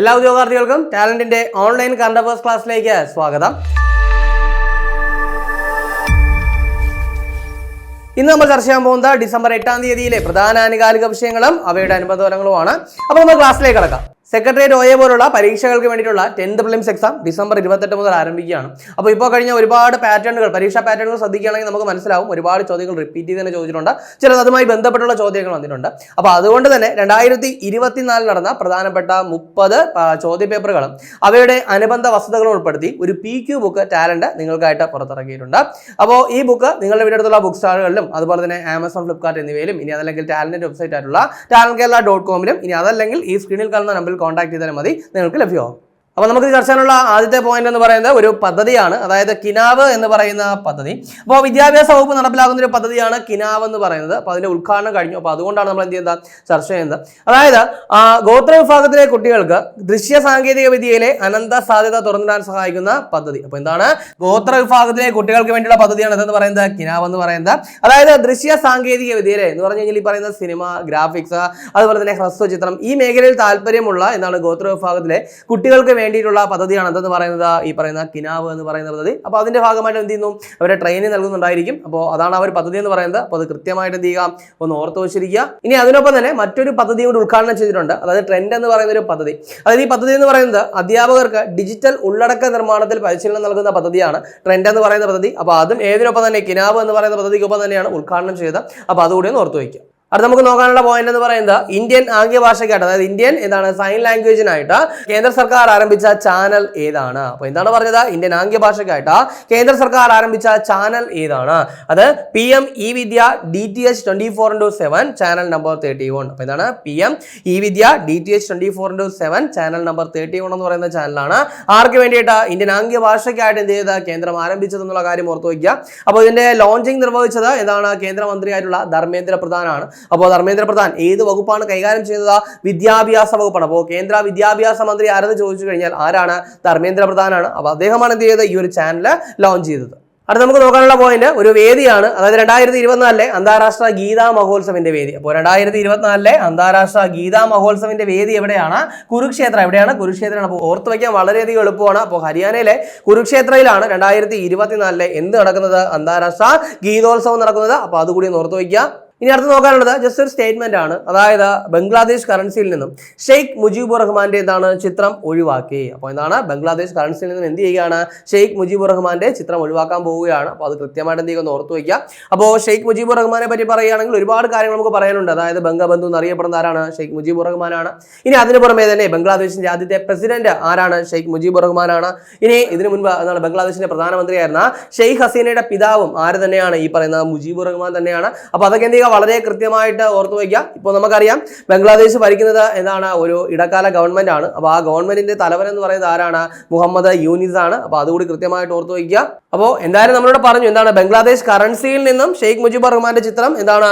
എല്ലാ ഉദ്യോഗാർത്ഥികൾക്കും ടാലന്റിന്റെ ഓൺലൈൻ കറണ്ട് അഫേഴ്സ് ക്ലാസ്സിലേക്ക് സ്വാഗതം. ഇന്ന് നമ്മൾ ചർച്ച ചെയ്യാൻ പോകുന്നത് ഡിസംബർ എട്ടാം തീയതിയിലെ പ്രധാന ആനുകാലിക വിഷയങ്ങളും അവയുടെ അനുബന്ധ ഫലങ്ങളുമാണ്. അപ്പോൾ നമ്മൾ ക്ലാസ്സിലേക്ക് കിടക്കാം. സെക്രട്ടേറിയറ്റ് ഒയെ പോലുള്ള പരീക്ഷകൾക്ക് വേണ്ടിയിട്ടുള്ള ടെൻത്ത് പ്രിലിംസ് എക്സാം ഡിസംബർ ഇരുപത്തെട്ട് മുതൽ ആരംഭിക്കുകയാണ്. അപ്പോൾ ഇപ്പോൾ കഴിഞ്ഞ ഒരുപാട് പാറ്റേണുകൾ പരീക്ഷാ പാറ്റേണുകൾ ശ്രദ്ധിക്കുകയാണെങ്കിൽ നമുക്ക് മനസ്സിലാവും. ഒരുപാട് ചോദ്യങ്ങൾ റിപ്പീറ്റ് ചെയ്ത് തന്നെ ചോദിച്ചിട്ടുണ്ട്. ചിലത് അതുമായി ബന്ധപ്പെട്ടുള്ള ചോദ്യങ്ങൾ വന്നിട്ടുണ്ട്. അപ്പോൾ അതുകൊണ്ട് തന്നെ രണ്ടായിരത്തി ഇരുപത്തിനാലിൽ നടന്ന പ്രധാനപ്പെട്ട മുപ്പത് ചോദ്യ പേപ്പറുകളും അവയുടെ അനുബന്ധ വസ്തുതകളും ഉൾപ്പെടുത്തി ഒരു പി ക്യു ബുക്ക് ടാലന്റ് നിങ്ങൾക്കായിട്ട് പുറത്തിറക്കിയിട്ടുണ്ട്. അപ്പോൾ ഈ ബുക്ക് നിങ്ങളുടെ വീട് അടുത്തുള്ള ബുക്ക് സ്റ്റാളുകളിലും അതുപോലെ തന്നെ ആമസോൺ ഫ്ലിപ്കാർട്ട് എന്നിവയിലും ഇനി അതല്ലെങ്കിൽ ടാലന്റ് വെബ്സൈറ്റ് ആയിട്ടുള്ള ടാലൻ കേരള ഡോട്ട് കോമിലും ഇനി അതല്ലെങ്കിൽ ഈ സ്ക്രീനിൽ കാണുന്ന നമ്പറിൽ കോൺടാക്ട് ചെയ്താലും മതി. നിങ്ങൾക്ക് ലഭ്യമാകും അപ്പോൾ നമുക്ക് ചർച്ച ചെയ്യാനുള്ള ആദ്യത്തെ പോയിന്റ് എന്ന് പറയുന്നത് ഒരു പദ്ധതിയാണ്. അതായത് കിനാവ് എന്ന് പറയുന്ന പദ്ധതി. അപ്പോൾ വിദ്യാഭ്യാസ വകുപ്പ് നടപ്പിലാക്കുന്ന ഒരു പദ്ധതിയാണ് കിനാവ് എന്ന് പറയുന്നത്. അപ്പോൾ അതിന്റെ ഉദ്ഘാടനം കഴിഞ്ഞു. അപ്പോൾ അതുകൊണ്ടാണ് നമ്മൾ എന്ത് ചെയ്യുന്നത്? ചർച്ച ചെയ്യുന്നത്. അതായത് ഗോത്ര വിഭാഗത്തിലെ കുട്ടികൾക്ക് ദൃശ്യ സാങ്കേതിക വിദ്യയിലെ അനന്ത സാധ്യത തുറന്നിടാൻ സഹായിക്കുന്ന പദ്ധതി. അപ്പോൾ എന്താണ്? ഗോത്ര വിഭാഗത്തിലെ കുട്ടികൾക്ക് വേണ്ടിയുള്ള പദ്ധതിയാണ് ഇതെന്ന് പറയുന്നത്. കിനാവ് എന്ന് പറയുന്നത്. അതായത് ദൃശ്യ സാങ്കേതിക വിദ്യയിലെ എന്ന് പറഞ്ഞു കഴിഞ്ഞാൽ ഈ പറയുന്ന സിനിമ ഗ്രാഫിക്സ് അതുപോലെ തന്നെ ഹ്രസ്വചിത്രം ഈ മേഖലയിൽ താല്പര്യമുള്ള എന്താണ് ഗോത്ര വിഭാഗത്തിലെ കുട്ടികൾക്ക് വേണ്ടിയിട്ടുള്ള പദ്ധതിയാണ് എന്തെന്ന് പറയുന്നത്? ഈ പറയുന്ന കിനാവ് എന്ന് പറയുന്ന പദ്ധതി. അപ്പോൾ അതിന്റെ ഭാഗമായിട്ട് എന്ത് ചെയ്യുന്നു? അവരെ ട്രെയിനിങ് നൽകുന്നുണ്ടായിരിക്കും. അപ്പോൾ അതാണ് അവർ പദ്ധതി എന്ന് പറയുന്നത്. അപ്പോൾ അത് കൃത്യമായിട്ട് എന്ത് ചെയ്യുക? ഒന്ന് ഓർത്ത് വെച്ചിരിക്കുക. ഇനി അതിനൊപ്പം തന്നെ മറ്റൊരു പദ്ധതി കൂടി ഉദ്ഘാടനം ചെയ്തിട്ടുണ്ട്. അതായത് ട്രെൻഡ് എന്ന് പറയുന്ന ഒരു പദ്ധതി. അതായത് ഈ പദ്ധതി എന്ന് പറയുന്നത് അധ്യാപകർക്ക് ഡിജിറ്റൽ ഉള്ളടക്ക നിർമ്മാണത്തിൽ പരിശീലനം നൽകുന്ന പദ്ധതിയാണ്. ട്രെൻഡ് എന്ന് പറയുന്ന പദ്ധതി. അപ്പോൾ അതും ഏതിനൊപ്പം തന്നെ കിനാവ് എന്ന് പറയുന്ന പദ്ധതിക്കൊപ്പം തന്നെയാണ് ഉദ്ഘാടനം ചെയ്തത്. അപ്പോൾ അതുകൂടി ഒന്ന് ഓർത്ത് വയ്ക്കുക. അടുത്ത നമുക്ക് നോക്കാനുള്ള പോയിന്റ് എന്ന് പറയുന്നത് ഇന്ത്യൻ ആംഗ്യ ഭാഷയ്ക്കായിട്ട് അതായത് ഇന്ത്യൻ എന്താണ് സൈൻ ലാംഗ്വേജിനായിട്ട് കേന്ദ്ര സർക്കാർ ആരംഭിച്ച ചാനൽ ഏതാണ്? അപ്പോൾ എന്താണ് പറഞ്ഞത്? ഇന്ത്യൻ ആംഗ്യ ഭാഷയ്ക്കായിട്ട് കേന്ദ്ര സർക്കാർ ആരംഭിച്ച ചാനൽ ഏതാണ്? അത് P M E Vidya D T H twenty four into seven channel number thirty one അപ്പോൾ എന്താണ്? P M E Vidya D T H twenty four into seven channel number thirty one എന്ന് പറയുന്ന ചാനലാണ് ആർക്ക് വേണ്ടിയിട്ട്? Indian ആംഗ്യ ഭാഷയ്ക്കായിട്ട് എന്ത് ചെയ്ത? കേന്ദ്രം ആരംഭിച്ചതെന്നുള്ള കാര്യം ഓർത്തു വയ്ക്കുക. അപ്പോൾ ഇതിന്റെ ലോഞ്ചിങ് നിർവഹിച്ചത് ഏതാണ് കേന്ദ്രമന്ത്രിയായിട്ടുള്ള ധർമ്മേന്ദ്ര പ്രധാനാണ്. അപ്പോൾ ധർമ്മേന്ദ്ര പ്രധാൻ ഏത് വകുപ്പാണ് കൈകാര്യം ചെയ്യുന്നത് വിദ്യാഭ്യാസ വകുപ്പാണ്. അപ്പോൾ കേന്ദ്ര വിദ്യാഭ്യാസ മന്ത്രി ആരെന്ന് ചോദിച്ചു കഴിഞ്ഞാൽ ആരാണ്? ധർമ്മേന്ദ്ര പ്രധാനാണ് അപ്പോൾ അദ്ദേഹമാണ് എന്ത് ചെയ്തത്? ഈ ഒരു ചാനൽ ലോഞ്ച് ചെയ്തത്. അടുത്ത നമുക്ക് നോക്കാനുള്ള പോയിന്റ് ഒരു വേദിയാണ്. അതായത് രണ്ടായിരത്തി ഇരുപത്തിനാലിലെ അന്താരാഷ്ട്ര ഗീതാ മഹോത്സവിന്റെ വേദി. അപ്പോൾ രണ്ടായിരത്തി ഇരുപത്തിനാലിലെ അന്താരാഷ്ട്ര ഗീതാ മഹോത്സവിന്റെ വേദി എവിടെയാണ്? കുരുക്ഷേത്ര. എവിടെയാണ്? കുരുക്ഷേത്രമാണ്. അപ്പോൾ ഓർത്ത് വയ്ക്കാൻ വളരെയധികം എളുപ്പമാണ്. അപ്പോൾ ഹരിയാനയിലെ കുരുക്ഷേത്രയിലാണ് രണ്ടായിരത്തി ഇരുപത്തിനാലിലെ എന്ത് നടക്കുന്നത്? അന്താരാഷ്ട്ര ഗീതോത്സവം നടക്കുന്നത്. അപ്പോൾ അതുകൂടി ഓർത്ത് വയ്ക്കുക. ഇനി അടുത്ത് നോക്കാനുള്ളത് ജസ്റ്റ് ഒരു സ്റ്റേറ്റ്മെന്റ് ആണ്. അതായത് ബംഗ്ലാദേശ് കറൻസിയിൽ നിന്നും ഷെയ്ഖ് മുജീബുർ റഹ്മാന്റെ എന്താണ് ചിത്രം ഒഴിവാക്കി. അപ്പോൾ എന്താണ്? ബംഗ്ലാദേശ് കറൻസിയിൽ നിന്നും എന്ത് ചെയ്യുകയാണ്? ഷെയ്ഖ് മുജീബുർ റഹ്മാന്റെ ചിത്രം ഒഴിവാക്കാൻ പോവുകയാണ്. അപ്പോൾ അത് കൃത്യമായിട്ട് എന്ത് ചെയ്യുക ഓർത്ത് വയ്ക്കുക. അപ്പോൾ ഷെയ്ഖ് മുജീബുർ റഹ്മാനെ പറ്റി പറയുകയാണെങ്കിൽ ഒരുപാട് കാര്യങ്ങൾ നമുക്ക് പറയാനുണ്ട്. അതായത് ബംഗബന്ധു എന്നറിയപ്പെടുന്ന ആരാണ്? ഷെയ്ഖ് മുജീബുർ റഹ്മാനാണ്. ഇനി അതിന് പുറമെ തന്നെ ബംഗ്ലാദേശിന്റെ ആദ്യത്തെ പ്രസിഡന്റ് ആരാണ്? ഷെയ്ഖ് മുജീബുർ റഹ്മാനാണ്. ഇനി ഇതിനു മുൻപ് എന്താണ്? ബംഗ്ലാദേശിന്റെ പ്രധാനമന്ത്രിയായിരുന്ന ഷെയ്ഖ് ഹസീനയുടെ പിതാവും ആര് തന്നെയാണ്? ഈ പറയുന്ന മുജീബുർ റഹ്മാൻ തന്നെയാണ്. അപ്പോൾ അതൊക്കെ എന്ത് ചെയ്യുക? വളരെ കൃത്യമായിട്ട് ഓർത്തു വയ്ക്കുക. ഇപ്പോൾ നമുക്കറിയാം ബംഗ്ലാദേശ് ഭരിക്കുന്നത് എന്താണ്? ഒരു ഇടക്കാല ഗവൺമെന്റ് ആണ്. അപ്പോൾ ആ ഗവൺമെന്റിന്റെ തലവൻ എന്ന് പറയുന്നത് ആരാണ്? മുഹമ്മദ് യൂനിസ് ആണ്. അപ്പോൾ അതുകൂടി കൃത്യമായിട്ട് ഓർത്തു വയ്ക്കുക. അപ്പോൾ എന്തായാലും നമ്മളോട് പറഞ്ഞു എന്താണ്? ബംഗ്ലാദേശ് കറൻസിയിൽ നിന്നും ഷെയ്ഖ് മുജീബ് റഹ്മാന്റെ ചിത്രം എന്താണ്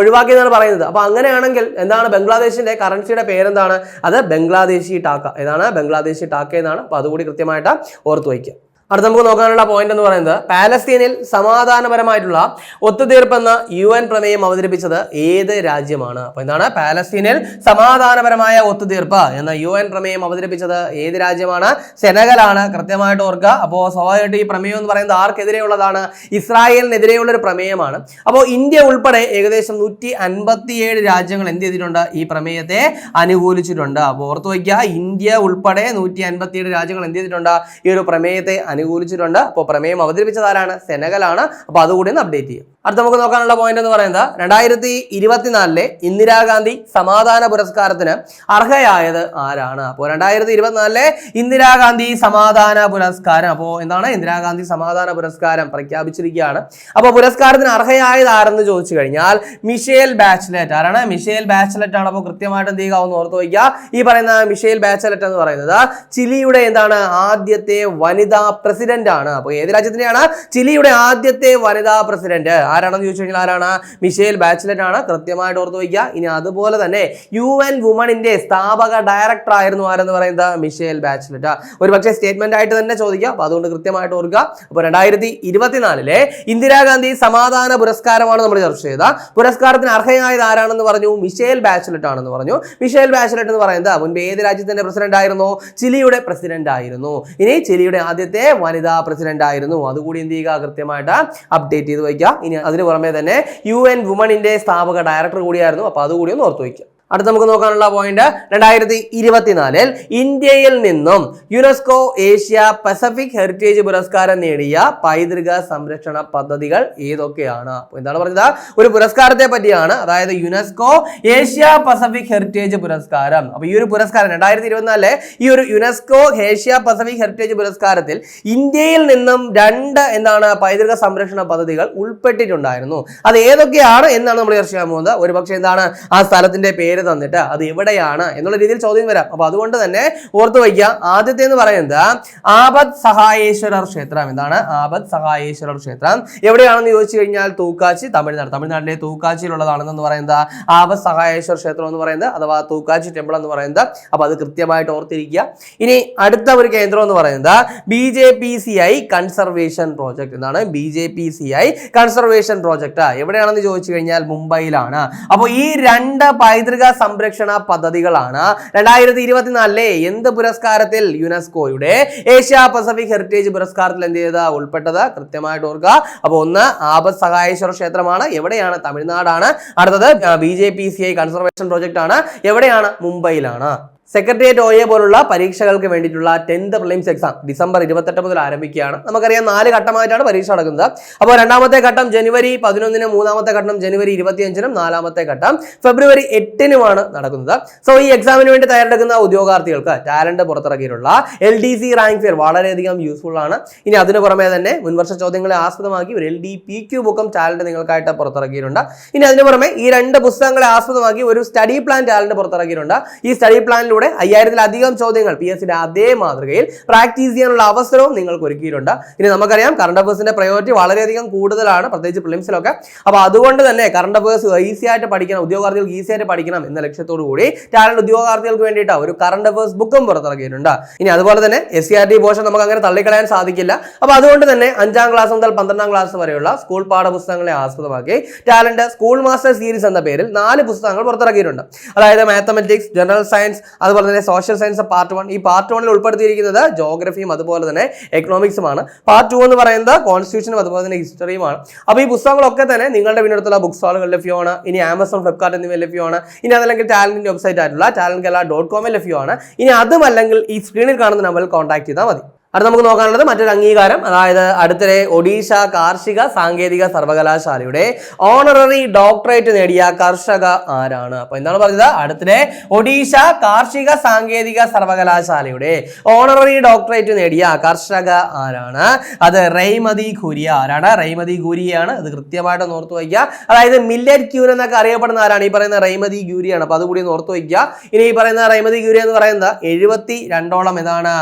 ഒഴിവാക്കിയെന്നാണ് പറയുന്നത്. അപ്പോൾ അങ്ങനെയാണെങ്കിൽ എന്താണ് ബംഗ്ലാദേശിന്റെ കറൻസിയുടെ പേരെന്താണ്? അത് ബംഗ്ലാദേശി ടാക്ക. ഏതാണ്? ബംഗ്ലാദേശി ടാക്ക എന്നാണ്. അപ്പോൾ അതുകൂടി കൃത്യമായിട്ട് ഓർത്തു വയ്ക്കുക. അടുത്ത നമുക്ക് നോക്കാനുള്ള പോയിന്റ് എന്ന് പറയുന്നത് പാലസ്തീനിൽ സമാധാനപരമായിട്ടുള്ള ഒത്തുതീർപ്പെന്ന് യു എൻ പ്രമേയം അവതരിപ്പിച്ചത് ഏത് രാജ്യമാണ്? അപ്പൊ എന്താണ്? പാലസ്തീനിൽ സമാധാനപരമായ ഒത്തുതീർപ്പ് എന്ന യു എൻ പ്രമേയം അവതരിപ്പിച്ചത് ഏത് രാജ്യമാണ്? സെനഗലാണ്. കൃത്യമായിട്ട് ഓർക്കുക. അപ്പോൾ സ്വാഭാവികമായിട്ട് ഈ പ്രമേയം എന്ന് പറയുന്നത് ആർക്കെതിരെയുള്ളതാണ്? ഇസ്രായേലിനെതിരെയുള്ള ഒരു പ്രമേയമാണ്. അപ്പോൾ ഇന്ത്യ ഉൾപ്പെടെ ഏകദേശം നൂറ്റി അൻപത്തിയേഴ് രാജ്യങ്ങൾ എന്ത് ചെയ്തിട്ടുണ്ട്? ഈ പ്രമേയത്തെ അനുകൂലിച്ചിട്ടുണ്ട്. അപ്പോൾ ഓർത്തു വയ്ക്കുക. ഇന്ത്യ ഉൾപ്പെടെ നൂറ്റി അൻപത്തിയേഴ് രാജ്യങ്ങൾ എന്ത് ചെയ്തിട്ടുണ്ട്? ഈ ഒരു പ്രമേയത്തെ അനുകൂലിച്ചിട്ടുണ്ട്. അപ്പോൾ പ്രമേയം അവതരിപ്പിച്ചത് ആരാണ്? സെനകലാണ് അപ്പോൾ അതുകൂടി ഒന്ന് അപ്ഡേറ്റ് ചെയ്യും. അടുത്ത നമുക്ക് നോക്കാനുള്ള പോയിന്റ് എന്ന് പറയുന്നത് രണ്ടായിരത്തി ഇരുപത്തിനാലിലെ ഇന്ദിരാഗാന്ധി സമാധാന പുരസ്കാരത്തിന് അർഹയായത് ആരാണ്? അപ്പോൾ രണ്ടായിരത്തി ഇരുപത്തിനാലിലെ ഇന്ദിരാഗാന്ധി സമാധാന പുരസ്കാരം. അപ്പോൾ എന്താണ് ഇന്ദിരാഗാന്ധി സമാധാന പുരസ്കാരം പ്രഖ്യാപിച്ചിരിക്കുകയാണ്. അപ്പോൾ പുരസ്കാരത്തിന് അർഹയായത് ആരെന്ന് ചോദിച്ചു കഴിഞ്ഞാൽ മിഷേൽ ബാച്ചലറ്റ്. ആരാണ്? മിഷേൽ ബാച്ചലറ്റ് ആണ്. അപ്പോൾ കൃത്യമായിട്ട് എന്ത് ചെയ്യുക? ഓർത്ത് വയ്ക്കുക. ഈ പറയുന്ന മിഷേൽ ബാച്ചലറ്റ് എന്ന് പറയുന്നത് ചിലിയുടെ എന്താണ് ആദ്യത്തെ വനിതാ പ്രസിഡന്റ് ആണ്. അപ്പോൾ ഏത് രാജ്യത്തിനെയാണ്? ചിലിയുടെ ആദ്യത്തെ വനിതാ പ്രസിഡന്റ്. ആരാണെന്ന് ചോദിച്ചു കഴിഞ്ഞാൽ ആരാണ്? മിഷേൽ ബാച്ചിലറ്റ് ആണ് കൃത്യമായിട്ട് ഓർത്ത് വയ്ക്കുക. ഇനി അതുപോലെ തന്നെ യു എൻ വുമണിന്റെ സ്ഥാപക ഡയറക്ടർ ആയിരുന്നു ആരെന്ന് പറയുന്നത്? Michelle Bachelet. ഒരു പക്ഷേ സ്റ്റേറ്റ്മെന്റ് ആയിട്ട് തന്നെ ചോദിക്കുക അപ്പൊ അതുകൊണ്ട് കൃത്യമായിട്ട് ഓർക്കുക. അപ്പോൾ രണ്ടായിരത്തി ഇരുപത്തിനാലിലെ ഇന്ദിരാഗാന്ധി സമാധാന പുരസ്കാരമാണ് നമ്മൾ ചർച്ച ചെയ്ത പുരസ്കാരത്തിന് അർഹയായത് ആരാണെന്ന് പറഞ്ഞു? മിഷേൽ ബാച്ചിലറ്റ് ആണെന്ന് പറഞ്ഞു. മിഷേൽ ബാച്ചിലറ്റ് എന്ന് പറയുന്നത് മുൻപ് ഏത് രാജ്യത്തിന്റെ പ്രസിഡന്റ് ആയിരുന്നു? ചിലിയുടെ പ്രസിഡന്റ് ആയിരുന്നു. ഇനി ചിലിയുടെ ആദ്യത്തെ വനിതാ പ്രസിഡന്റ് ആയിരുന്നു. അതുകൂടി എന്ത് ചെയ്യുക? കൃത്യമായിട്ട് അപ്ഡേറ്റ് ചെയ്ത് വയ്ക്കുക. ഇനി അതിന് പുറമെ തന്നെ യു എൻ വുമണിന്റെ സ്ഥാപക ഡയറക്ടർ കൂടിയായിരുന്നു. അപ്പോൾ അതുകൂടി ഒന്ന് ഓർത്ത് വയ്ക്കുക. അടുത്ത നമുക്ക് നോക്കാനുള്ള പോയിന്റ് രണ്ടായിരത്തി ഇരുപത്തിനാലിൽ ഇന്ത്യയിൽ നിന്നും യുനെസ്കോ ഏഷ്യ പസഫിക് ഹെറിറ്റേജ് പുരസ്കാരം നേടിയ പൈതൃക സംരക്ഷണ പദ്ധതികൾ ഏതൊക്കെയാണ്? എന്താണ് പറഞ്ഞത്? ഒരു പുരസ്കാരത്തെ പറ്റിയാണ് അതായത് യുനെസ്കോ ഏഷ്യ പസഫിക് ഹെറിറ്റേജ് പുരസ്കാരം. അപ്പൊ ഈ ഒരു പുരസ്കാരം രണ്ടായിരത്തി ഇരുപത്തിനാലിലെ ഈ ഒരു യുനെസ്കോ ഏഷ്യ പസഫിക് ഹെറിറ്റേജ് പുരസ്കാരത്തിൽ ഇന്ത്യയിൽ നിന്നും രണ്ട് എന്താണ് പൈതൃക സംരക്ഷണ പദ്ധതികൾ ഉൾപ്പെട്ടിട്ടുണ്ടായിരുന്നു. അത് ഏതൊക്കെയാണ് എന്നാണ് നമ്മൾ ചർച്ച ചെയ്യാൻ പോകുന്നത്. ഒരു പക്ഷേ എന്താണ് ആ സ്ഥലത്തിന്റെ പേര് തന്നിട്ട് അത് എവിടെയാണ് എന്നുള്ള രീതിയിൽ ചോദ്യം വരാം. അപ്പൊ അതുകൊണ്ട് തന്നെ ഓർത്തു വയ്ക്കുക. ആദ്യത്തെ എന്ന് പറയുന്നത് ആപത് സഹായേശ്വരർ ക്ഷേത്രം. എന്താണ്? ആപത് സഹായേശ്വരർ ക്ഷേത്രം. എവിടെയാണെന്ന് ചോദിച്ചു കഴിഞ്ഞാൽ തൂക്കാച്ചി തമിഴ്നാട്. തമിഴ്നാട്ടിലെ തൂക്കാച്ചിയിലുള്ളതാണെന്ന് പറയുന്നത് ആപത് സഹായേശ്വര ക്ഷേത്രം എന്ന് പറയുന്നത് അഥവാ തൂക്കാച്ചി ടെമ്പിൾ എന്ന് പറയുന്നത്. അപ്പൊ അത് കൃത്യമായിട്ട് ഓർത്തിരിക്കുക. ഇനി അടുത്ത ഒരു കേന്ദ്രം എന്ന് പറയുന്നത് B J P C I conservation project. എന്താണ്? B J P C I conservation project. എവിടെയാണെന്ന് ചോദിച്ചു കഴിഞ്ഞാൽ മുംബൈയിലാണ്. അപ്പോൾ ഈ രണ്ട് പൈതൃക സംരക്ഷണ പദ്ധതികളാണ്. രണ്ടായിരത്തി ഇരുപത്തിനാലിലെ എന്ത് പുരസ്കാരത്തിൽ യുനെസ്കോയുടെ ഏഷ്യ പസഫിക് ഹെറിറ്റേജ് പുരസ്കാരത്തിൽ എന്ത് ചെയ്ത ഉൾപ്പെട്ടത് കൃത്യമായിട്ട് ഓർക്കുക. അപ്പോൾ ഒന്ന് ആപത് സഹായേശ്വര ക്ഷേത്രമാണ്. എവിടെയാണ്? തമിഴ്നാടാണ്. അടുത്തത് B J P C I conservation project ആണ്. എവിടെയാണ്? മുംബൈയിലാണ്. സെക്രട്ടേറിയറ്റ് ഒ എ പോലുള്ള പരീക്ഷകൾക്ക് വേണ്ടിയിട്ടുള്ള ടെൻത്ത് പ്രിലിംസ് എക്സാം ഡിസംബർ ഇരുപത്തെട്ട് മുതൽ ആരംഭിക്കുകയാണ്. നമുക്കറിയാം നാല് ഘട്ടമായിട്ടാണ് പരീക്ഷ നടക്കുന്നത്. അപ്പോൾ രണ്ടാമത്തെ ഘട്ടം ജനുവരി പതിനൊന്നിനും മൂന്നാമത്തെ ഘട്ടം ജനുവരി ഇരുപത്തിയഞ്ചിനും നാലാമത്തെ ഘട്ടം ഫെബ്രുവരി എട്ടിനുമാണ് നടക്കുന്നത്. സോ ഈ എക്സാമിന് വേണ്ടി തയ്യാറെടുക്കുന്ന ഉദ്യോഗാർത്ഥികൾക്ക് Talent പുറത്തിറക്കിയിട്ടുള്ള L D C rank fair വളരെയധികം യൂസ്ഫുൾ ആണ്. ഇനി അതിന് പുറമെ തന്നെ മുൻവർഷ ചോദ്യങ്ങളെ ആസ്പദമാക്കി ഒരു എൽ ഡി പി ക്യു ബുക്കും ടാലന്റ് നിങ്ങൾക്കായിട്ട് പുറത്തിറക്കിയിട്ടുണ്ട്. ഇനി അതിന് പുറമെ ഈ രണ്ട് പുസ്തകങ്ങളെ ആസ്പദമാക്കി ഒരു സ്റ്റഡി പ്ലാൻ ടാലന്റ് പുറത്തിറക്കിയിട്ടുണ്ട്. ഈ സ്റ്റഡി പ്ലാനിലൂടെ അയ്യായിരത്തിലധികം ചോദ്യങ്ങൾ പി എസ് അതേ മാതൃകയിൽ പ്രാക്ടീസ് ചെയ്യാനുള്ള അവസരവും നിങ്ങൾക്ക് ഒരുക്കിയിട്ടുണ്ട്. ഇനി നമുക്കറിയാം കറണ്ട് അഫേഴ്സിന്റെ പ്രയോറിറ്റി വളരെയധികം കൂടുതലാണ് പ്രത്യേകിച്ച് പ്രിലിംസിലൊക്കെ അപ്പോൾ അതുകൊണ്ട് തന്നെ കറണ്ട് അഫേഴ്സ് ഈസി ആയിട്ട് പഠിക്കണം ഉദ്യോഗാർത്ഥികൾക്ക് ഈസി ആയിട്ട് പഠിക്കണം എന്ന ലക്ഷ്യത്തോടു കൂടി ടാലന്റ് ഉദ്യോഗാർത്ഥികൾക്ക് വേണ്ടിയിട്ട് ഒരു കറണ്ട് അഫേഴ്സ് ബുക്കും പുറത്തിറക്കിയിട്ടുണ്ട്. ഇനി അതുപോലെ തന്നെ S C R T portion നമുക്ക് അങ്ങനെ തള്ളിക്കളയാൻ സാധിക്കില്ല. അപ്പോൾ അതുകൊണ്ട് തന്നെ അഞ്ചാം ക്ലാസ് മുതൽ പന്ത്രണ്ടാം ക്ലാസ് വരെയുള്ള സ്കൂൾ പാഠപുസ്തകങ്ങളെ ആസ്പദമാക്കി ടാലന്റ് സ്കൂൾ മാസ്റ്റർ സീരീസ് എന്ന പേരിൽ നാല് പുസ്തകങ്ങൾ പുറത്തിറക്കിയിട്ടുണ്ട്. അതായത് മാത്തമെറ്റിക്സ് ജനറൽ സയൻസ് അതുപോലെ തന്നെ സോഷ്യൽ സയൻസ് പാർട്ട് വൺ ഈ പാർട്ട് വണ്ണിൽ ഉൾപ്പെടുത്തിയിരിക്കുന്നത് ജോഗ്രഫിയും അതുപോലെ തന്നെ എക്കണോമിക്സുമാണ് പാർട്ട് ടു എന്ന് പറയുന്നത് കോൺസ്റ്റിറ്റ്യൂഷനും അതുപോലെ തന്നെ ഹിസ്റ്ററിയുമാണ് അപ്പോൾ ഈ പുസ്തകങ്ങളൊക്കെ തന്നെ നിങ്ങളുടെ വീടിനടുത്തുള്ള ബുക്ക് സ്റ്റാളുകൾ ലഭ്യമാണ് ഇനി ആമസോൺ ഫ്ലിപ്കാർട്ട് എന്നിവ ലഭ്യമാണ് ഇനി അതല്ലെങ്കിൽ ടാലന്റിന്റെ വെബ്സൈറ്റ് ആയിട്ടുള്ള ടാലന്റ് കേരള ഡോട്ട് കോമിൽ ലഭ്യമാണ് ഇനി അതുമല്ലെങ്കിൽ ഈ സ്ക്രീനിൽ കാണുന്ന നമ്പറിൽ കോൺടാക്ട് ചെയ്താൽ മതി. അടുത്ത നമുക്ക് നോക്കാനുള്ളത് മറ്റൊരു അംഗീകാരം അതായത് അടുത്തിടെ ഒഡീഷ കാർഷിക സാങ്കേതിക സർവകലാശാലയുടെ ഓണററി ഡോക്ടറേറ്റ് നേടിയ കർഷക ആരാണ്? അപ്പൊ എന്താണ് പറഞ്ഞത്? അടുത്തിടെ ഒഡീഷ കാർഷിക സാങ്കേതിക സർവകലാശാലയുടെ ഓണററി ഡോക്ടറേറ്റ് നേടിയ കർഷക ആരാണ്? അത് റെയ്മതി ഖുരിയ. ആരാണ്? റെയ്മതി ഖുരിയാണ് ഇത് കൃത്യമായിട്ട് ഓർത്തു വയ്ക്കുക. അതായത് മില്ലറ്റ് ക്യൂർ എന്നൊക്കെ അറിയപ്പെടുന്ന ആരാണ്? ഈ പറയുന്ന റെയ്മതി ഗ്യൂരിയാണ് അപ്പൊ അതുകൂടി ഓർത്തു വയ്ക്കുക. ഇനി ഈ പറയുന്ന റെയ്മതി ഗ്യൂരി എന്ന് പറയുന്നത് എഴുപത്തി രണ്ടോളം ഇതാണ്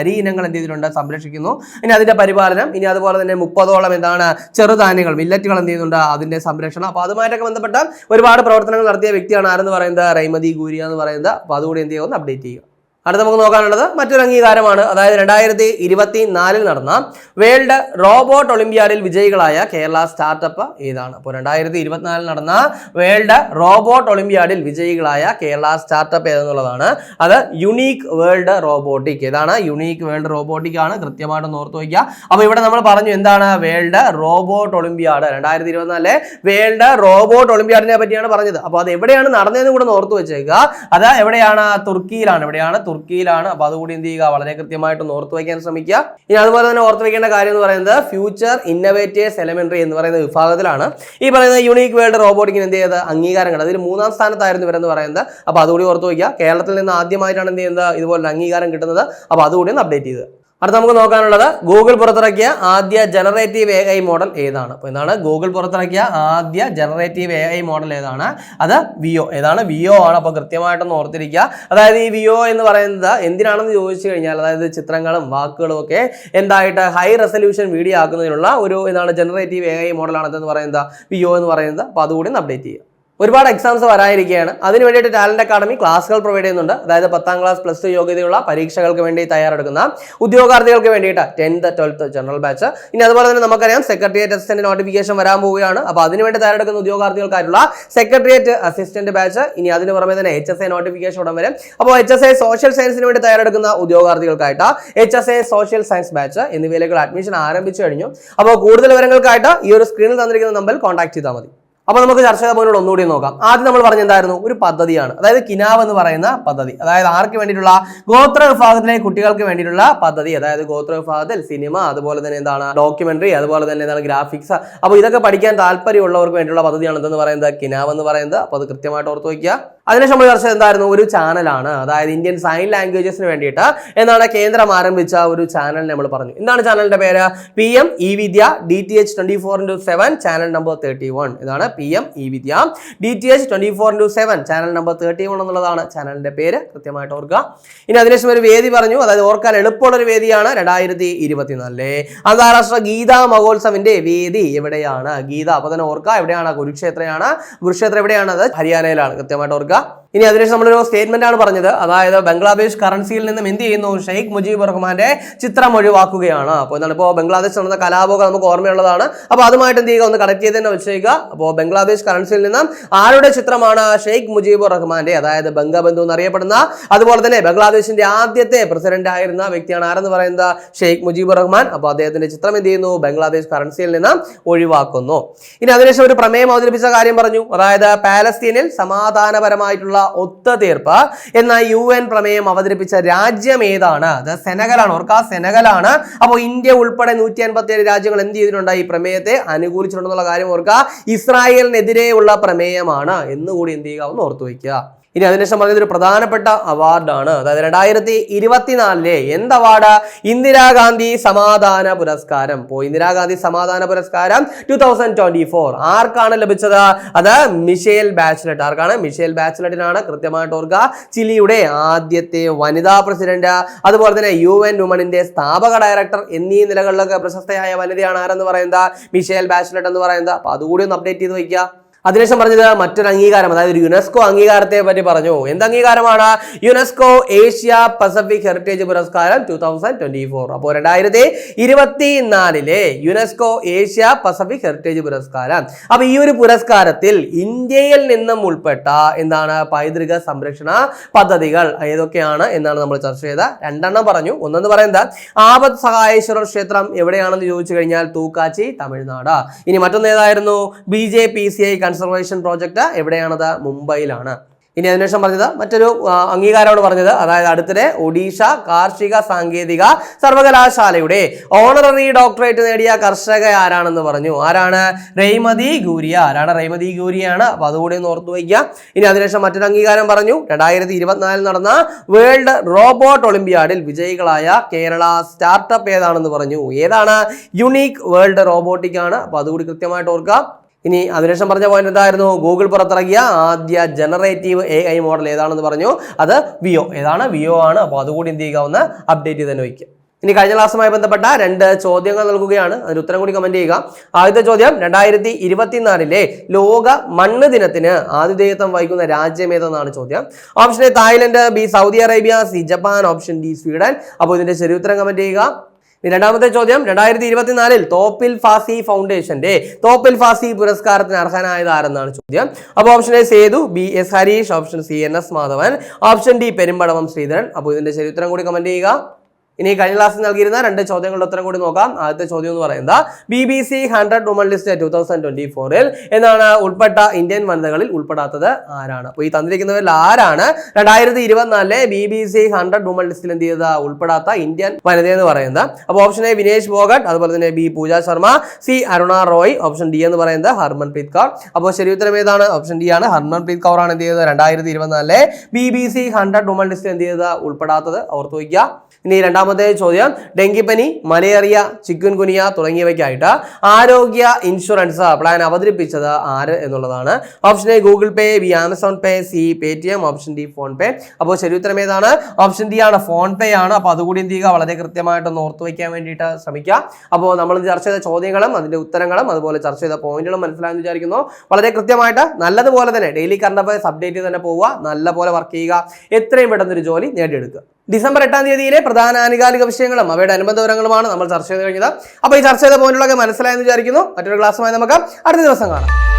അരി ഇനങ്ങൾ എന്ത് ചെയ്തിട്ടുണ്ട്? സംരക്ഷിക്കുന്നു. ഇനി അതിന്റെ പരിപാലനം ഇനി അതുപോലെ തന്നെ മുപ്പതോളം എന്താണ് ചെറുധാന്യങ്ങൾ മില്ലറ്റുകൾ എന്ത് ചെയ്യുന്നുണ്ട് അതിന്റെ സംരക്ഷണം. അപ്പോൾ അതുമായിട്ടൊക്കെ ബന്ധപ്പെട്ട ഒരുപാട് പ്രവർത്തനങ്ങൾ നടത്തിയ വ്യക്തിയാണ് ആരെന്ന് പറയുന്നത്? റൈമതി ഗൂരിയ എന്ന് പറയുന്നത്. അപ്പോൾ അതുകൂടി എന്ത് ചെയ്യുമെന്ന് അപ്ഡേറ്റ് ചെയ്യുക അടുത്ത നമുക്ക് നോക്കാനുള്ളത് മറ്റൊരു അംഗീകാരമാണ്. അതായത് രണ്ടായിരത്തി ഇരുപത്തി നാലിൽ നടന്ന വേൾഡ് റോബോട്ട് ഒളിമ്പ്യാഡിൽ വിജയികളായ കേരള സ്റ്റാർട്ടപ്പ് ഏതാണ്? അപ്പോൾ രണ്ടായിരത്തി ഇരുപത്തിനാലിൽ നടന്ന വേൾഡ് റോബോട്ട് ഒളിമ്പ്യാഡിൽ വിജയികളായ കേരള സ്റ്റാർട്ടപ്പ് ഏതെന്നുള്ളതാണ്. അത് യുണീക്ക് വേൾഡ് റോബോട്ടിക്. ഏതാണ്? യുണീക്ക് വേൾഡ് റോബോട്ടിക് ആണ്. കൃത്യമായിട്ട് ഓർത്ത് വയ്ക്കുക. അപ്പോൾ ഇവിടെ നമ്മൾ പറഞ്ഞു എന്താണ് വേൾഡ് റോബോട്ട് ഒളിമ്പ്യാഡ്. രണ്ടായിരത്തി ഇരുപത്തിനാലിലെ വേൾഡ് റോബോട്ട് ഒളിമ്പ്യാഡിനെ പറ്റിയാണ് പറഞ്ഞത്. അപ്പോൾ അത് എവിടെയാണ് നടന്നതെന്ന് കൂടെ ഓർത്ത് വെച്ചേക്കുക. അത് എവിടെയാണ്? തുർക്കിയിലാണ്. എവിടെയാണ്? തുർക്കിയിലാണ്. അപ്പോൾ അതുകൂടി എന്ത് ചെയ്യുക? വളരെ കൃത്യമായിട്ട് ഓർത്ത് വയ്ക്കാൻ ശ്രമിക്കുക. ഇനി അതുപോലെ തന്നെ ഓർത്ത് വയ്ക്കേണ്ട കാര്യം എന്ന് പറയുന്നത് ഫ്യൂച്ചർ ഇന്നവേറ്റേഴ്സ് എലമെന്ററി എന്ന് പറയുന്ന വിഭാഗത്തിലാണ്. ഈ പറയുന്ന യുണീക് വേൾഡ് റോബോട്ടിക്കിന് എന്ത് ചെയ്ത് അംഗീകാരം കണ്ടത് അതിൽ മൂന്നാം സ്ഥാനത്തായിരുന്നു ഇവരെന്ന് പറയുന്നത്. അപ്പോൾ അതുകൂടി ഓർത്ത് വയ്ക്കുക. കേരളത്തിൽ നിന്ന് ആദ്യമായിട്ടാണ് എന്ത് ചെയ്യുന്നത്? ഇതുപോലെ അംഗീകാരം കിട്ടുന്നത്. അപ്പോൾ അതുകൂടി ഒന്ന് അപ്ഡേറ്റ് ചെയ്ത്. അടുത്ത നമുക്ക് നോക്കാനുള്ളത് ഗൂഗിൾ പുറത്തിറക്കിയ ആദ്യ ജനറേറ്റീവ് എ ഐ മോഡൽ ഏതാണ്? അപ്പോൾ എന്താണ് ഗൂഗിൾ പുറത്തിറക്കിയ ആദ്യ ജനറേറ്റീവ് എ ഐ മോഡൽ ഏതാണ്? അത് വിഒ ഏതാണ്? വിഒ ആണ്. അപ്പോൾ കൃത്യമായിട്ടൊന്ന് ഓർത്തിരിക്കുക. അതായത് ഈ വിഒ എന്ന് പറയുന്നത് എന്തിനാണെന്ന് ചോദിച്ചു കഴിഞ്ഞാൽ അതായത് ചിത്രങ്ങളും വാക്കുകളും ഒക്കെ എന്തായിട്ട് ഹൈ റെസൊല്യൂഷൻ വീഡിയോ ആക്കുന്നതിനുള്ള ഒരു എന്താണ് ജനറേറ്റീവ് എ ഐ മോഡലാണ് എന്ന് പറയുന്നത് വിഒ എന്ന് പറയുന്നത്. അപ്പോൾ അതുകൂടി ഒന്ന് അപ്ഡേറ്റ് ചെയ്യുക. ഒരുപാട് എക്സാംസ് വരാനിരിക്കുകയാണ്. അതിന് വേണ്ടിയിട്ട് ടാലന്റ് അക്കാഡമി ക്ലാസ്സുകൾ പ്രൊവൈഡ് ചെയ്യുന്നുണ്ട്. അതായത് പത്താം ക്ലാസ് പ്ലസ് ടു യോഗ്യതയുള്ള പരീക്ഷകൾക്ക് വേണ്ടി തയ്യാറെടുക്കുന്ന ഉദ്യോഗാർത്ഥികൾക്ക് വേണ്ടിയിട്ട് ടെൻത്ത് ട്വൽത്ത് ജനറൽ ബാച്ച് ഇനി അതുപോലെ തന്നെ നമുക്കറിയാം സെക്രട്ടേറിയറ്റ് അസിസ്റ്റന്റ് നോട്ടിഫിക്കേഷൻ വരാൻ പോവുകയാണ്. അപ്പോൾ അതിനുവേണ്ടി തയ്യാറെടുക്കുന്ന ഉദ്യോഗാർത്ഥികൾക്കായിട്ടുള്ള സെക്രട്ടേറിയറ്റ് അസിസ്റ്റന്റ് ബാച്ച് ഇനി അതിന് പുറമെ തന്നെ എച്ച് എസ് എ നോട്ടിഫിക്കേഷൻ ഉടൻ വരും. അപ്പോൾ എച്ച് എസ് എ സോഷ്യൽ സയൻസിന് വേണ്ടി തയ്യാറെടുക്കുന്ന ഉദ്യോഗാർത്ഥികൾക്കായിട്ട് H S A social science batch എന്നിവയിലേക്ക് അഡ്മിഷൻ ആരംഭിച്ചു കഴിഞ്ഞു. അപ്പോൾ കൂടുതൽ വിവരങ്ങൾക്കായിട്ട് ഈ ഒരു സ്ക്രീനിൽ തന്നിരിക്കുന്ന നമ്പറിൽ കോൺടാക്ട് ചെയ്താൽ മതി. അപ്പൊ നമുക്ക് ചർച്ച ചെയ്ത പോയിന്റ് ഒന്നുകൂടി നോക്കാം. ആദ്യം നമ്മൾ പറഞ്ഞ എന്തായിരുന്നു? ഒരു പദ്ധതിയാണ്. അതായത് കിനാവ് എന്ന് പറയുന്ന പദ്ധതി. അതായത് ആർക്ക് വേണ്ടിയിട്ടുള്ള? ഗോത്ര വിഭാഗത്തിലെ കുട്ടികൾക്ക് വേണ്ടിയിട്ടുള്ള പദ്ധതി. അതായത് ഗോത്ര വിഭാഗത്തിൽ സിനിമ അതുപോലെ തന്നെ എന്താണ് ഡോക്യുമെന്ററി അതുപോലെ തന്നെ എന്താണ് ഗ്രാഫിക്സ്. അപ്പോൾ ഇതൊക്കെ പഠിക്കാൻ താല്പര്യമുള്ളവർക്ക് വേണ്ടിയുള്ള പദ്ധതിയാണ് എന്തെന്ന് പറയുന്നത് കിനാവ് എന്ന് പറയുന്നത്. അപ്പോൾ അത് കൃത്യമായിട്ട് ഓർത്ത് വയ്ക്കുക. നമ്മൾ ചർച്ച എന്തായിരുന്നു? ഒരു ചാനലാണ്. അതായത് ഇന്ത്യൻ സൈൻ ലാംഗ്വേജസിന് വേണ്ടിയിട്ട് എന്താണ് കേന്ദ്രം ആരംഭിച്ച ഒരു ചാനൽ നമ്മൾ പറഞ്ഞു. എന്താണ് ചാനലിന്റെ പേര്? P M E Vidya D T H twenty four into seven channel number thirty one ഇതാണ് P M E Vidya D T H twenty four into seven channel number thirty one എന്നുള്ളതാണ് ചാനലിന്റെ പേര്. കൃത്യമായിട്ട് ഓർക്കുക. ഇനി അതിനുശേഷം ഒരു വേദി പറഞ്ഞു. അതായത് ഓർക്കാൻ എളുപ്പമുള്ള ഒരു വേദിയാണ് രണ്ടായിരത്തി ഇരുപത്തിനാലിലെ അന്താരാഷ്ട്ര ഗീതാ മഹോത്സവിന്റെ വേദി. എവിടെയാണ്? ഗീത അപ്പൊ തന്നെ ഓർക്കുക. എവിടെയാണ്? കുരുക്ഷേത്രയാണ്. കുരുക്ഷേത്രം എവിടെയാണ് അത് ഹരിയാനയിലാണ്. കൃത്യമായിട്ട് ഓർക്കുക. 뭔가? ഇനി അതിനുശേഷം നമ്മളൊരു സ്റ്റേറ്റ്മെന്റ് ആണ് പറഞ്ഞത്. അതായത് ബംഗ്ലാദേശ് കറൻസിയിൽ നിന്നും എന്ത് ചെയ്യുന്നു? ഷെയ്ഖ് മുജീബ് റഹ്മാന്റെ ചിത്രം ഒഴിവാക്കുകയാണ്. അപ്പോൾ എന്താണ് ഇപ്പോൾ ബംഗ്ലാദേശ് നടന്ന കലാപമൊക്കെ നമുക്ക് ഓർമ്മയുള്ളതാണ്. അപ്പോൾ അതുമായിട്ട് എന്ത് ചെയ്യുക? ഒന്ന് കണക്ട് ചെയ്ത് തന്നെ വെച്ചേക്കുക. അപ്പോൾ ബംഗ്ലാദേശ് കറൻസിയിൽ നിന്നും ആരുടെ ചിത്രമാണ് ഷെയ്ഖ് മുജീബ് റഹ്മാന്റെ? അതായത് ബംഗബന്ധു എന്നറിയപ്പെടുന്ന അതുപോലെ തന്നെ ബംഗ്ലാദേശിന്റെ ആദ്യത്തെ പ്രസിഡന്റ് ആയിരുന്ന വ്യക്തിയാണ് ആരെന്ന് പറയുന്നത്? ഷെയ്ഖ് മുജീബ് റഹ്മാൻ. അപ്പോൾ അദ്ദേഹത്തിന്റെ ചിത്രം എന്ത് ചെയ്യുന്നു? ബംഗ്ലാദേശ് കറൻസിയിൽ നിന്ന് ഒഴിവാക്കുന്നു. ഇനി അതിനുശേഷം ഒരു പ്രമേയം അവതരിപ്പിച്ച കാര്യം പറഞ്ഞു. അതായത് പാലസ്തീനിൽ സമാധാനപരമായിട്ടുള്ള ഒത്തുതീർപ്പ് എന്ന യു എൻ പ്രമേയം അവതരിപ്പിച്ച രാജ്യം ഏതാണ്? അത് സെനഗലാണ്. ഓർക്ക സെനഗലാണ്. അപ്പോൾ ഇന്ത്യ ഉൾപ്പെടെ നൂറ്റി അൻപത്തി ഏഴ് രാജ്യങ്ങൾ എന്ത് ചെയ്തിട്ടുണ്ട്? ഈ പ്രമേയത്തെ അനുകൂലിച്ചിട്ടുണ്ടെന്നുള്ള കാര്യം ഓർക്കുക ഇസ്രായേലിനെതിരെയുള്ള പ്രമേയമാണ്. എന്നുകൂടി എന്ത് ചെയ്യുക? ഒന്ന് ഓർത്തു വയ്ക്കുക. ഇനി അതിനുശേഷം പറഞ്ഞത് ഒരു പ്രധാനപ്പെട്ട അവാർഡാണ്. അതായത് രണ്ടായിരത്തി ഇരുപത്തിനാലിലെ എന്ത് അവാർഡ്? ഇന്ദിരാഗാന്ധി സമാധാന പുരസ്കാരം. ഇപ്പോൾ ഇന്ദിരാഗാന്ധി സമാധാന പുരസ്കാരം ടു തൗസൻഡ് ട്വന്റി ഫോർ ആർക്കാണ് ലഭിച്ചത്? അത് മിഷേൽ ബാച്ച്ലറ്റ്. ആർക്കാണ്? മിഷേൽ ബാച്ച്ലറ്റിനാണ് കൃത്യമായിട്ട് ഓർക്കുക. ചിലിയുടെ ആദ്യത്തെ വനിതാ പ്രസിഡന്റ്. അതുപോലെ തന്നെ യു എൻ വുമണിന്റെ സ്ഥാപക ഡയറക്ടർ എന്നീ നിലകളിലൊക്കെ പ്രശസ്തയായ വനിതയാണ് ആരെന്ന് പറയുന്നത്? മിഷേൽ ബാച്ച്ലറ്റ് എന്ന് പറയുന്നത്. അപ്പൊ അതുകൂടി ഒന്ന് അപ്ഡേറ്റ് ചെയ്ത് വയ്ക്കുക. അതിനുശേഷം പറഞ്ഞത് മറ്റൊരു അംഗീകാരം അതായത് ഒരു യുനെസ്കോ അംഗീകാരത്തെ പറ്റി പറഞ്ഞു. എന്ത് അംഗീകാരമാണ്? യുനെസ്കോ ഏഷ്യ പസഫിക് ഹെറിറ്റേജ് പുരസ്കാരം ടൂ തൗസൻഡ് ട്വന്റി ഫോർ അപ്പോൾ രണ്ടായിരത്തി ഇരുപത്തിനാലിലെ യുനെസ്കോ ഏഷ്യ പസഫിക് ഹെറിറ്റേജ് പുരസ്കാരം. അപ്പോൾ ഈ ഒരു പുരസ്കാരത്തിൽ ഇന്ത്യയിൽ നിന്നും ഉൾപ്പെട്ട എന്താണ്? പൈതൃക സംരക്ഷണ പദ്ധതികൾ ഏതൊക്കെയാണ് എന്നാണ് നമ്മൾ ചർച്ച ചെയ്ത. രണ്ടെണ്ണം പറഞ്ഞു. ഒന്നെന്ന് പറയുന്നത് ആപത് സഹായേശ്വരർ ക്ഷേത്രം എവിടെയാണെന്ന് ചോദിച്ചു കഴിഞ്ഞാൽ തൂക്കാച്ചി തമിഴ്നാട്. ഇനി മറ്റൊന്ന് ഏതായിരുന്നു? B J P C I conservation project എവിടെയാണത്? മുംബൈയിലാണ്. ഇനി അതിനുശേഷം പറഞ്ഞത് മറ്റൊരു അംഗീകാരമാണ് പറഞ്ഞത്. അതായത് അടുത്തിടെ ഒഡീഷ കാർഷിക സാങ്കേതിക സർവകലാശാലയുടെ ഓണററി ഡോക്ടറേറ്റ് നേടിയ കർഷക ആരാണെന്ന് പറഞ്ഞു. ആരാണ്? റെയ്മതി ഗൂരിയ. ആരാണ് റെയ്മതി ഗൂരിയാണ്? അപ്പൊ അതുകൂടി ഒന്ന് ഓർത്തു വയ്ക്കുക. ഇനി അതിനുശേഷം മറ്റൊരു അംഗീകാരം പറഞ്ഞു. രണ്ടായിരത്തി ഇരുപത്തിനാലിൽ നടന്ന വേൾഡ് റോബോട്ട് ഒളിമ്പ്യാഡിൽ വിജയികളായ കേരള സ്റ്റാർട്ടപ്പ് ഏതാണെന്ന് പറഞ്ഞു. ഏതാണ്? യുണീക്ക് വേൾഡ് റോബോട്ടിക് ആണ്. അപ്പൊ അതുകൂടി കൃത്യമായിട്ട് ഓർക്കുക. ഇനി അതിനുശേഷം പറഞ്ഞ പോയിന്റ് എന്തായിരുന്നു? ഗൂഗിൾ പുറത്തിറക്കിയ ആദ്യ ജനറേറ്റീവ് എ ഐ മോഡൽ ഏതാണെന്ന് പറഞ്ഞു. അത് വിയോ ഏതാണ്? വിയോ ആണ്. അപ്പോൾ അതുകൂടി എന്ത് ചെയ്യുക ഒന്ന് അപ്ഡേറ്റ് ചെയ്ത് തന്നെ വയ്ക്കുക ഇനി കഴിഞ്ഞ ക്ലാസ്സുമായി ബന്ധപ്പെട്ട രണ്ട് ചോദ്യങ്ങൾ നൽകുകയാണ്. അതിന് ഉത്തരം കൂടി കമന്റ് ചെയ്യുക. ആദ്യത്തെ ചോദ്യം രണ്ടായിരത്തി ഇരുപത്തിനാലിലെ ലോക മണ്ണ് ദിനത്തിന് ആതിഥേയത്വം വഹിക്കുന്ന രാജ്യം ഏതെന്നാണ് ചോദ്യം. Option A Thailand. B Saudi Arabia. C Japan. Option D Sweden. അപ്പോൾ ഇതിന്റെ ശരി ഉത്തരം കമന്റ് ചെയ്യുക. രണ്ടാമത്തെ ചോദ്യം രണ്ടായിരത്തി ഇരുപത്തിനാലിൽ തോപ്പിൽ ഫാസി ഫൗണ്ടേഷന്റെ തോപ്പിൽ ഫാസി പുരസ്കാരത്തിന് അർഹനായത് ആരെന്നാണ് ചോദ്യം. അപ്പോൾ option A Sethu B S Harish option C N S Madhavan option D Perumbadavam Sreedharan. അപ്പോൾ ഇതിന്റെ ശരി ഉത്തരം കൂടി കമന്റ് ചെയ്യുക. ഇനി കഴിഞ്ഞ ക്ലാസ്സിൽ നൽകിയിരുന്ന രണ്ട് ചോദ്യങ്ങളുടെ ഉത്തരം കൂടി നോക്കാം. ആദ്യത്തെ ചോദ്യം എന്ന് പറയുന്നത് B B C hundred woman list two thousand twenty ഫോറിൽ എന്നാണ് ഉൾപ്പെട്ട ഇന്ത്യൻ വനിതകളിൽ ഉൾപ്പെടാത്തത് ആരാണ്? അപ്പോൾ ഈ തന്നിരിക്കുന്നവരിൽ ആരാണ്? രണ്ടായിരത്തി ഇരുപത്തിനാലിലെ B B C hundred woman ലിസ്റ്റിൽ എന്ത് ചെയ്ത ഉൾപ്പെടാത്ത ഇന്ത്യൻ വനിത എന്ന് പറയുന്നത്. അപ്പോൾ ഓപ്ഷൻ എ വിനേഷ് ഫോഗട്ട് അതുപോലെ തന്നെ B Pooja Sharma C Aruna Roy option D എന്ന് പറയുന്നത് ഹർമൻപ്രീത് കൗർ. അപ്പോൾ ശരി ഉത്തരം ഏതാണ്? ഓപ്ഷൻ ഡി ആണ്. ഹർമൻപ്രീത് കൗർ ആണ് എന്ത് ചെയ്തത്? രണ്ടായിരത്തി ഇരുപത്തിനാലിലെ B B C hundred woman ലിസ്റ്റിൽ എന്ത് ചെയ്തത്? ഉൾപ്പെടാത്തത്. ഓർത്തു വയ്ക്കുക. ഇനി രണ്ടാമത്തെ രണ്ടാമത്തെ ചോദ്യം ഡെങ്കിപ്പനി മലേറിയ ചിക്കുൻ കുനിയ തുടങ്ങിയവയ്ക്കായിട്ട് ആരോഗ്യ ഇൻഷുറൻസ് പ്ലാൻ അവതരിപ്പിച്ചത് ആര് എന്നുള്ളതാണ്. Option A Google Pay B Amazon Pay C Paytm option D PhonePe അപ്പോൾ ശരി ഉത്തരം ഏതാണ്? ഓപ്ഷൻ ഡി ആണ് ഫോൺ പേ ആണ്. അപ്പോൾ അതുകൂടി എന്ത് ചെയ്യുക? വളരെ കൃത്യമായിട്ടൊന്ന് ഓർത്ത് വയ്ക്കാൻ വേണ്ടിയിട്ട് ശ്രമിക്കുക. അപ്പോൾ നമ്മൾ ചർച്ച ചെയ്ത ചോദ്യങ്ങളും അതിന്റെ ഉത്തരങ്ങളും അതുപോലെ ചർച്ച ചെയ്ത പോയിന്റുകളും മനസ്സിലായെന്ന് വിചാരിക്കുന്നു. വളരെ കൃത്യമായിട്ട് നല്ലതുപോലെ തന്നെ ഡെയിലി കറണ്ട് അഫയേഴ്സ് അപ്ഡേറ്റ് തന്നെ പോവുക. നല്ലപോലെ വർക്ക് ചെയ്യുക. എത്രയും പെട്ടെന്നൊരു ജോലി നേടിയെടുക്കുക. ഡിസംബർ എട്ടാം തീയതിയിലെ പ്രധാന ആനുകാലിക വിഷയങ്ങളും അവയുടെ അനുബന്ധ വിവരങ്ങളുമാണ് നമ്മൾ ചർച്ച ചെയ്ത് കഴിഞ്ഞത്. അപ്പോൾ ഈ ചർച്ച ചെയ്ത പോയിന്റുകളൊക്കെ മനസ്സിലായെന്ന് വിചാരിക്കുന്നു. മറ്റൊരു ക്ലാസ്സുമായി നമുക്ക് അടുത്ത ദിവസം കാണാം.